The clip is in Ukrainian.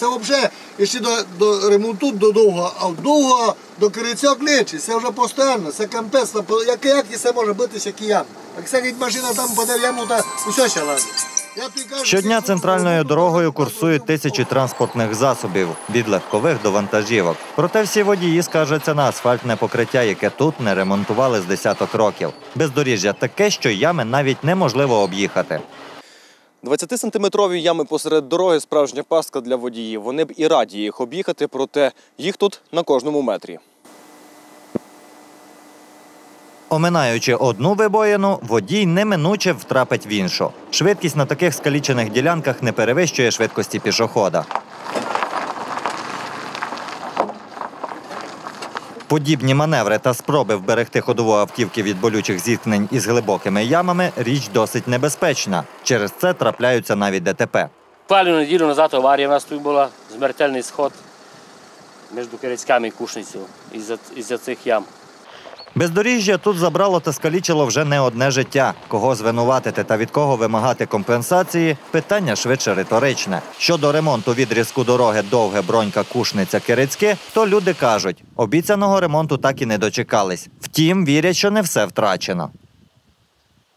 Це взагалі, якщо до, до ремонту до довго, а довго до Кириця кличе, це вже постійно, це кампець, як, як і це може битися, ям. Як це машина там паде в яму, то усе ще лазить. Щодня центральною дорогою курсують тисячі транспортних засобів від легкових до вантажівок. Проте всі водії скаржаться на асфальтне покриття, яке тут не ремонтували з десяток років. Бездоріжжя таке, що ями навіть неможливо об'їхати. 20-сантиметрові ями посеред дороги справжня пастка для водіїв. Вони б і раді їх об'їхати, проте їх тут на кожному метрі. Оминаючи одну вибоїну, водій неминуче втрапить в іншу. Швидкість на таких скалічених ділянках не перевищує швидкості пішохода. Подібні маневри та спроби вберегти ходову автівки від болючих зіткнень із глибокими ямами річ досить небезпечна. Через це трапляються навіть ДТП. Палю неділю назад аварія в нас тут була, смертельний сход між Кирицьками і Кушницею із-за цих ям. Бездоріжжя тут забрало та скалічило вже не одне життя. Кого звинуватити та від кого вимагати компенсації питання швидше риторичне. Щодо ремонту відрізку дороги довге бронька Кушниця Кирицьке, то люди кажуть, обіцяного ремонту так і не дочекались. Втім, вірять, що не все втрачено.